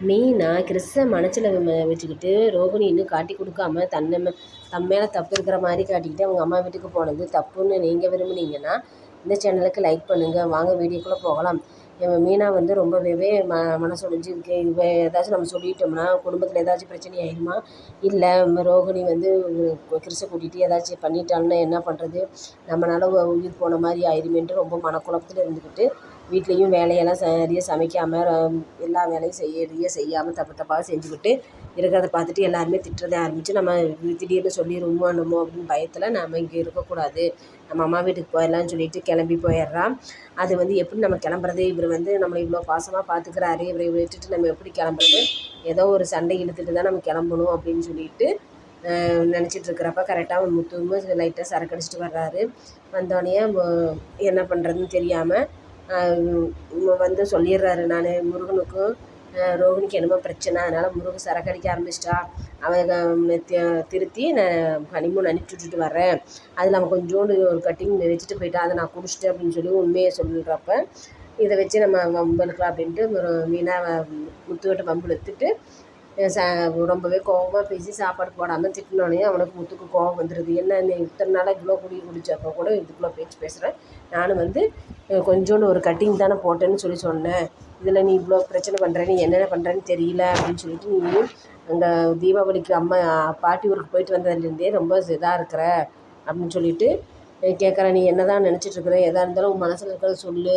மீனாக கிறிஸை மனசில் வச்சுக்கிட்டு ரோகிணி இன்னும் காட்டி கொடுக்காம தன்னை தன் மேலே தப்பு இருக்கிற மாதிரி காட்டிக்கிட்டு அவங்க அம்மா வீட்டுக்கு போனது தப்புன்னு நீங்கள் விரும்புனீங்கன்னா இந்த சேனலுக்கு லைக் பண்ணுங்கள் வாங்க வீடியோக்குள்ளே போகலாம். இவன் மீனா வந்து ரொம்பவே ம மனசொடைஞ்சு இருக்கு. இவ ஏதாச்சும் நம்ம சொல்லிட்டோம்னா குடும்பத்தில் ஏதாச்சும் பிரச்சனை ஆயிடுமா இல்லை ரோகிணி வந்து கிறிஸை கூட்டிகிட்டு ஏதாச்சும் பண்ணிட்டாங்கன்னா என்ன பண்ணுறது நம்மளால் உ- உயிர் போன மாதிரி ஆயிருமேன்ட்டு ரொம்ப மனக்குழப்பத்தில் இருந்துக்கிட்டு வீட்லேயும் வேலையெல்லாம் சரியாக சமைக்காமல் எல்லா வேலையும் செய்ய செய்யாமல் தப்பு தப்பாக செஞ்சுக்கிட்டு இருக்கிறத பார்த்துட்டு எல்லாருமே திட்டுறத ஆரம்பித்து நம்ம திடீர்னு சொல்லிடுவோமோ என்னமோ அப்படின்னு பயத்தில் நம்ம இங்கே இருக்கக்கூடாது. நம்ம அம்மா வீட்டுக்கு போயிடலாம்னு சொல்லிட்டு கிளம்பி போயிடுறான் அது வந்து எப்படி நம்ம கிளம்புறது? இவர் வந்து நம்மளை இவ்வளோ பாசமாக பார்த்துக்கிறாரு. இவரை விட்டுட்டு நம்ம எப்படி கிளம்புறது? ஏதோ ஒரு சண்டை இழுத்துட்டு தான் நம்ம கிளம்பணும் அப்படின்னு சொல்லிட்டு நினச்சிட்டு இருக்கிறப்ப கரெக்டாக முத்துவும் லைட்டாக சரக்கு அடிச்சிட்டு வர்றாரு. வந்தோடனே என்ன பண்ணுறதுன்னு தெரியாமல் வந்து சொல்லிடுறாரு நான் முருகனுக்கும் ரோகிணிக்கு என்னமோ பிரச்சனை அதனால் முருகன் சரக்கு அடிக்க ஆரம்பிச்சிட்டா. அவன் திருத்தி நான் ஹனிமூன் அனுப்பிச்சி விட்டுட்டு வரேன் அதில் அவன் கொஞ்சோண்டு ஒரு கட்டிங் வச்சுட்டு போயிட்டா அதை நான் குடிச்சிட்டேன் அப்படின்னு சொல்லி உண்மையை சொல்கிறப்ப இதை வச்சு நம்ம வம்பளுக்கலாம் அப்படின்ட்டு ஒரு மீனா முத்துக்கிட்ட வம்பு எடுத்துட்டு ச ரொம்பவே கோவமாக பேசி சாப்பாடு போடாமல் திட்டினோடனே அவனுக்கு முத்துக்கு கோபம் வந்துடுது என்ன நீ இத்தனை நாளாக இவ்வளோ குடி குடிச்சப்போ கூட இதுக்குள்ளே பேச்சு பேசுகிறேன் நானும் வந்து கொஞ்சோண்டு ஒரு கட்டிங் தானே போட்டேன்னு சொல்லி சொன்னேன். இதில் நீ இவ்வளோ பிரச்சனை பண்ணுற நீ என்னென்ன பண்ணுறேன்னு தெரியல. அப்படின்னு சொல்லிட்டு நீ அங்கே தீபாவளிக்கு அம்மா பாட்டி ஊருக்கு போயிட்டு வந்ததுலேருந்தே ரொம்ப இதாக இருக்கிற. அப்படின்னு சொல்லிட்டு கேட்குறேன் நீ என்ன தான் நினச்சிட்ருக்குற எதாக இருந்தாலும் உன் மனசில் இருக்கிறத சொல்லு.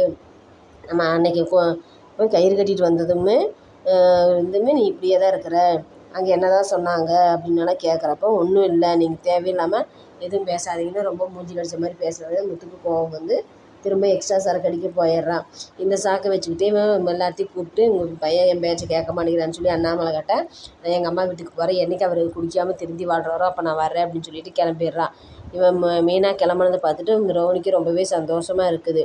நம்ம அன்னைக்கு போய் கயிறு கட்டிட்டு வந்ததுமே இருந்துமே நீ இப்படியே தான் இருக்கிற. அங்கே என்ன தான் சொன்னாங்க அப்படின்னலாம் கேட்குறப்போ ஒன்றும் இல்லை. நீங்கள் தேவையில்லாமல் எதுவும் பேசாதீங்கன்னு ரொம்ப மூஞ்சி அடிச்ச மாதிரி பேசுனது முத்துக்கு கோவம் வந்து திரும்ப எக்ஸ்ட்ரா சரக்கு அடிக்க போயிடுறான். இந்த சாக்கை வச்சுக்கிட்டே இவன் எல்லாத்தையும் கூப்பிட்டு உங்கள் பையன் என் பேச்சை கேட்க மாட்டேங்கிறான்னு சொல்லி அண்ணாமலை கிட்ட நான் எங்கள் அம்மா வீட்டுக்கு போகிறேன் என்றைக்கு அவர் குடிக்காமல் திருந்தி வாழ்கிறாரோ அப்போ நான் வரேன் அப்படின்னு சொல்லிட்டு கிளம்பிடுறான். இவன் ம மெயினாக கிளம்புனதை பார்த்துட்டு இந்த ரோனிக்கு ரொம்பவே சந்தோஷமாக இருக்குது.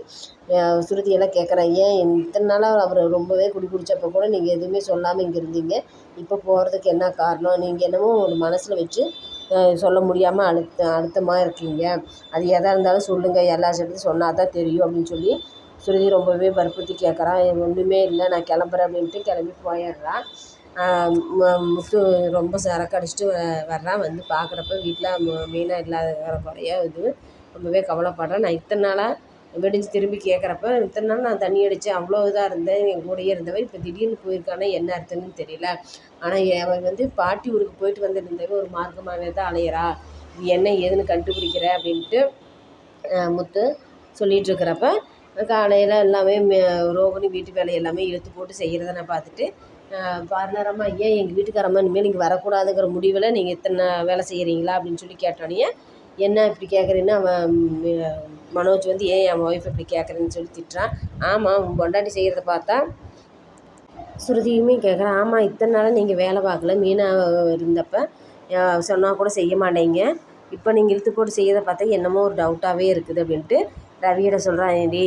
சுருதியெல்லாம் கேட்குறான். ஏன் இத்தனை நாளாக அவர் ரொம்பவே குடி குடித்தப்போ கூட நீங்கள் எதுவுமே சொல்லாமல் இங்கே இருந்தீங்க. இப்போ போகிறதுக்கு என்ன காரணம்? நீங்கள் என்னமோ ஒரு மனசில் வச்சு சொல்ல முடியாமல் அழுத்த அழுத்தமாக இருக்கீங்க. அது எதாக இருந்தாலும் சொல்லுங்கள் எல்லா விஷயத்தையும் சொன்னால் தான் தெரியும் அப்படின்னு சொல்லி சுருதி ரொம்பவே வற்புறுத்தி கேட்குறான். ஒன்றுமே இல்லை. நான் கிளம்புறேன் அப்படின்ட்டு கிளம்பி போயிடுறான். முத்து ரொம்ப சரக்கு அடிச்சுட்டு வ- வர்றான். வந்து பார்க்குறப்ப வீட்டில் மெயினாக இல்லாத குறைய இது. ரொம்பவே கவலைப்படுறேன். நான் இத்தனை நாளாக வெடிஞ்சு திரும்பி கேட்குறப்ப இத்தனை நாள் நான் தண்ணி அடித்தேன் அவ்வளோ இதாக இருந்தேன் என் கூடயே இருந்தவன் இப்போ திடீர்னு போயிருக்கானா என்ன அர்த்தம்னு தெரியல. ஆனால் அவன் வந்து பாட்டி ஊருக்கு போயிட்டு வந்துருந்தவன் ஒரு மார்க்கமாகவே தான் அலையிறா. இது என்ன ஏதுன்னு கண்டுபிடிக்கிற அப்படின்ட்டு முத்து சொல்லிட்டு இருக்கிறப்ப காலையில் எல்லாமே ரோகிணி வீட்டு வேலை எல்லாமே இழுத்து போட்டு செய்கிறத நான் பார்த்துட்டு பார்லரம்மா ஏன் எங்கள் வீட்டுக்காரம்மா இனிமேல் நீங்கள் வரக்கூடாதுங்கிற முடிவில் நீங்கள் இத்தனை வேலை செய்கிறீங்களா அப்படின்னு சொல்லி கேட்டோடனே என்ன இப்படி கேட்குறேன்னு அவன் மனோஜ் வந்து ஏன் என் ஒய்ஃப் இப்படி கேட்குறேன்னு சொல்லி திட்டுறான். ஆமாம் உன் பொண்டாட்டி செய்கிறத பார்த்தா? ஸ்ருதியுமே கேட்குறான் ஆமாம் இத்தனை நாளாக நீங்கள் வேலை பார்க்கல. மீனா இருந்தப்போ சொன்னால் கூட செய்ய மாட்டேங்க. இப்போ நீங்கள் இழுத்து போட்டு செய்யறதை பார்த்தா என்னமோ ஒரு டவுட்டாகவே இருக்குது அப்படின்ட்டு ரவியிட சொல்கிறான் டே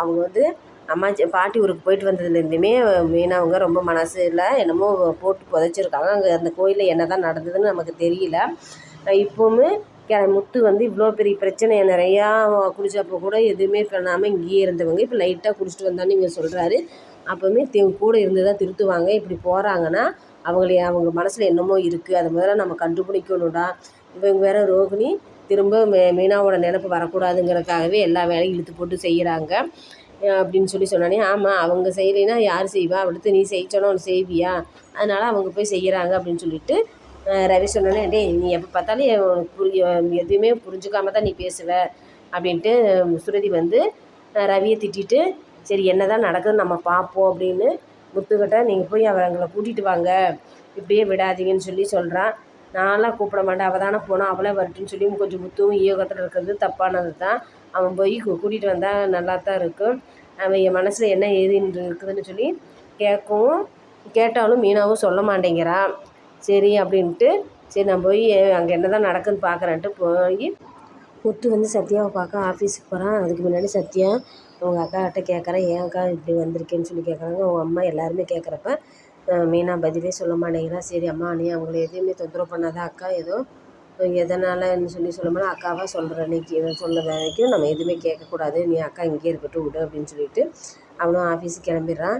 அவங்க வந்து அம்மா பாட்டி ஊருக்கு போயிட்டு வந்ததுலேருந்துமே மீனா ரொம்ப ரொம்ப மனசில் என்னமோ போட்டு புதைச்சிருக்காங்க. அங்கே அந்த கோயிலில் என்ன தான் நடந்ததுன்னு நமக்கு தெரியல. இப்போவுமே முத்து வந்து இவ்வளோ பெரிய பிரச்சனையை நிறையா குடித்தப்போ கூட எதுவுமே பண்ணாமல் இங்கேயே இருந்தவங்க. இப்போ லைட்டாக குடிச்சிட்டு வந்தான்னு இவங்க சொல்கிறாரு அப்போவுமே தி கூட இருந்து தான் திருத்துவாங்க. இப்படி போகிறாங்கன்னா அவங்கள அவங்க மனசில் என்னமோ இருக்குது அதை முதல்ல நம்ம கண்டுபிடிக்கணும்டா. இவங்க வேற ரோகிணி திரும்ப மே மீனாவோட நினப்பு வரக்கூடாதுங்கிறதுக்காகவே எல்லா வேலையும் இழுத்து போட்டு செய்கிறாங்க அப்படின்னு சொல்லி சொன்னானே ஆமாம் அவங்க செய்யலைன்னா யார் செய்வா? அடுத்து நீ செய்யச்சோன்னா செய்வியா? அதனால் அவங்க போய் செய்கிறாங்க அப்படின்னு சொல்லிட்டு ரவி சொன்னோன்னே டே நீ எப்போ பார்த்தாலும் புரிய எதுவுமே புரிஞ்சுக்காம தான் நீ பேசுவ. அப்படின்ட்டு சுருதி வந்து ரவியை திட்டிட்டு சரி என்ன தான் நடக்குதுன்னு நம்ம பார்ப்போம் அப்படின்னு முத்துக்கிட்ட நீங்கள் போய் அவங்களை கூட்டிகிட்டு வாங்க. இப்படியே விடாதீங்கன்னு சொல்லி சொல்கிறான் நான்லாம் கூப்பிட மாட்டேன். அவள் தானே போனால் அவளே வரட்டுன்னு சொல்லி கொஞ்சம் முத்துவும் ஈயோகத்தில் இருக்கிறது தப்பானது தான். அவன் போய் கூட்டிகிட்டு வந்தால் நல்லா தான் இருக்கும். அவன் என் மனசில் என்ன ஏதுன்னு இருக்குதுன்னு சொல்லி கேட்கவும் கேட்டாலும் மீனாவும் சொல்ல மாட்டேங்கிறான் சரி அப்படின்ட்டு சரி நான் போய் அங்கே என்ன தான் நடக்குதுன்னு பார்க்குறேன்ட்டு போய் முத்து வந்து சத்யாவை பார்க்க ஆஃபீஸுக்கு போகிறான் அதுக்கு முன்னாடி சத்யா அவங்க அக்காக்கிட்ட கேட்குறேன் ஏன் அக்கா இப்படி வந்திருக்கேன்னு சொல்லி கேட்குறாங்க அவங்க அம்மா எல்லாருமே கேட்குறப்ப மீனா பதிலே சொல்ல மாட்டேங்கிறா. சரி அம்மா நீ அவங்கள எதுவுமே தொந்தரவு பண்ணாத. அக்கா ஏதோ எதனாலன்னு சொல்லி சொல்லும்போது அக்காவாக சொல்கிற அன்னைக்கு சொல்ல வரைக்கும் நம்ம எதுவுமே கேட்கக்கூடாது. நீ அக்கா இங்கேயே இருக்கட்டும் விடு அப்படின்னு சொல்லிட்டு அவனும் ஆஃபீஸுக்கு கிளம்பிடுறான்.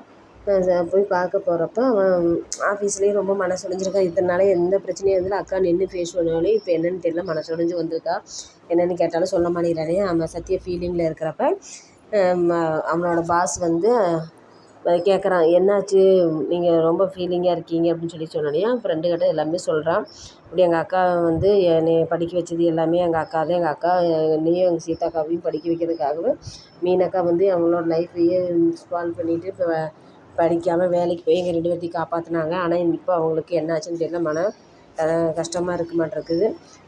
போய் பார்க்க போகிறப்ப அவன் ஆஃபீஸ்லேயும் ரொம்ப மனசு உடைஞ்சிருக்கான் இத்தனை எந்த பிரச்சனையும் இருந்ததில்ல அக்கா நின்று ஃபேஸ் பண்ணாலும் இப்போ என்னன்னு தெரியல. மனசொடைஞ்சு வந்திருக்கா. என்னென்னு கேட்டாலும் சொல்ல மாட்டேங்கிறானே. அவன் சத்திய ஃபீலிங்கில் இருக்கிறப்ப அவனோட பாஸ் வந்து கேட்குறான் என்னாச்சு? நீங்கள் ரொம்ப ஃபீலிங்காக இருக்கீங்க. அப்படின்னு சொல்லி சொன்னோடனே என் ஃப்ரெண்டு கிட்ட எல்லாமே சொல்கிறான் இப்படி எங்கள் அக்கா வந்து என்னை படிக்க வச்சது எல்லாமே எங்கள் அக்கா தான் எங்கள் அக்கா என்னையும் எங்கள் சீதாக்காவையும் படிக்க வைக்கிறதுக்காகவே மீனக்கா வந்து அவங்களோட லைஃப்பையே ஸ்பால் பண்ணிவிட்டு இப்போ படிக்காமல் வேலைக்கு போய் எங்கள் ரெண்டு பேர்த்தையும் காப்பாற்றினாங்க ஆனால் இப்போ அவங்களுக்கு என்னாச்சுன்னு தெரியல. மன கஷ்டமாக இருக்க மாட்டேருக்குது.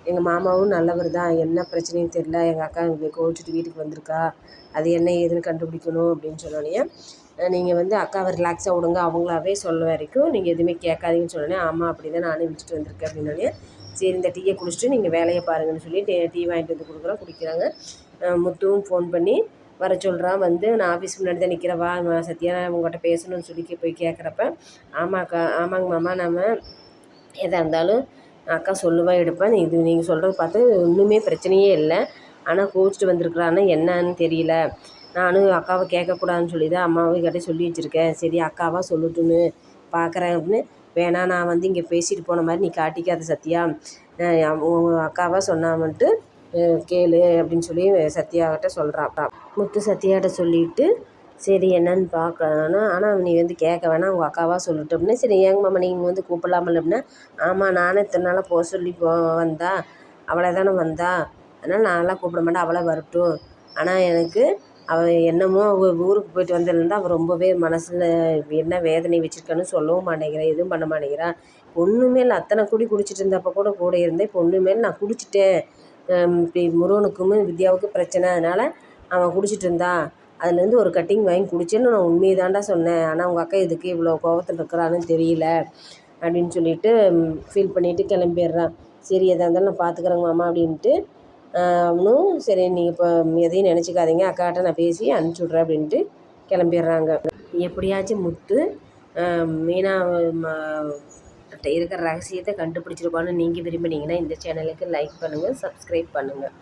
எங்கள் மாமாவும் நல்லவர் தான். என்ன பிரச்சனையும் தெரில எங்கள் அக்கா இங்கே கோவிச்சிட்டு வீட்டுக்கு வந்திருக்கா. அது என்ன ஏதுன்னு கண்டுபிடிக்கணும் அப்படின்னு சொன்னோடனே நீங்கள் வந்து அக்காவை ரிலாக்ஸாக விடுங்க. அவங்களாவே சொல்ல வரைக்கும் நீங்கள் எதுவுமே கேட்காதீங்கன்னு சொன்னோடனே ஆமாம் அப்படி தான் நானே விட்டுட்டு வந்திருக்கேன் அப்படின்னோடனே சரி இந்த டீயை குடிச்சிட்டு நீங்கள் வேலையை பாருங்கன்னு சொல்லி டீ டீ வாங்கிட்டு வந்து கொடுக்குறோம். குடிக்கிறாங்க. முத்துவும் ஃபோன் பண்ணி வர சொல்கிறான் வந்து நான் ஆஃபீஸ் முன்னாடி தான் நிற்கிறவா வா சத்யா நான் உங்கள்கிட்ட பேசணும்னு சொல்லி போய் கேட்குறப்ப ஆமாக்கா ஆமாங்க மாமா நம்ம எதாக இருந்தாலும் அக்கா சொல்லுவேன் எடுப்பேன் இது நீங்கள் சொல்கிறத பார்த்து ஒன்றுமே பிரச்சனையே இல்லை. ஆனால் கோச்சிட்டு வந்திருக்கிறான்னு என்னன்னு தெரியல. நானும் அக்காவை கேட்கக்கூடாதுன்னு சொல்லி தான் அம்மாவை கிட்டே சொல்லி வச்சுருக்கேன். சரி அக்காவாக சொல்லட்டுன்னு பார்க்குறேன் அப்படின்னு. வேணாம் நான் வந்து இங்கே பேசிட்டு போன மாதிரி நீ காட்டிக்காத சத்யா. உன் அக்காவாக சொன்னாமன்ட்டு கேளு அப்படின்னு சொல்லி சத்யாக்கிட்ட சொல்கிறாப்பா முத்து சத்யாகிட்ட சொல்லிவிட்டு சரி என்னன்னு பார்க்கலாம் ஆனால் நீ வந்து கேட்க வேணாம் உங்கள் அக்காவாக சொல்லிட்டு அப்படின்னா சரி ஏங்க மாமா நீங்கள் வந்து கூப்பிடலாமல் அப்படின்னா ஆமாம் நானே இத்தனை நாளாக போக சொல்லி போ வந்தா அவளை தானே வந்தா. அதனால் நான்லாம் கூப்பிட மாட்டேன் அவளை வரட்டும். ஆனால் எனக்கு அவள் என்னமோ அவள் ஊருக்கு போயிட்டு வந்ததுலேருந்து அவள் ரொம்பவே மனசில் என்ன வேதனை வச்சுருக்கான்னு சொல்லவும் மாட்டேங்கிறா எதுவும் பண்ண மாட்டேங்கிறா. ஒன்றுமே இல்லை அத்தனை குடி குடிச்சிட்டு இருந்தப்போ கூட கூட இருந்தேன் இப்போ ஒன்றுமே நான் குடிச்சிட்டேன். இப்படி முருகனுக்கும் வித்யாவுக்கும் பிரச்சனை அதனால் அவன் குடிச்சிட்டு இருந்தான் அதுலேருந்து ஒரு கட்டிங் வாங்கி குடிச்சேன்னு நான் உண்மையை தான்டா சொன்னேன். ஆனால் உங்கள் அக்கா எதுக்கு இவ்வளோ கோவத்தில் இருக்கிறான்னு தெரியல அப்படின்னு சொல்லிட்டு ஃபீல் பண்ணிவிட்டு கிளம்பிடுறான். சரி எதாக இருந்தாலும் நான் பார்த்துக்குறேங்க மாமா அப்படின்ட்டு அவனும் சரி நீங்கள் இப்போ எதையும் நினச்சிக்காதீங்க. அக்காட்ட நான் பேசி அனுப்பிச்சி விட்றேன் அப்படின்ட்டு கிளம்பிடுறாங்க. எப்படியாச்சும் முத்து மீனா இருக்கிற ரகசியத்தை கண்டுபிடிச்சிருப்பான்னு நீங்கள் விரும்பினீங்கன்னா இந்த சேனலுக்கு லைக் பண்ணுங்கள் சப்ஸ்கிரைப் பண்ணுங்கள்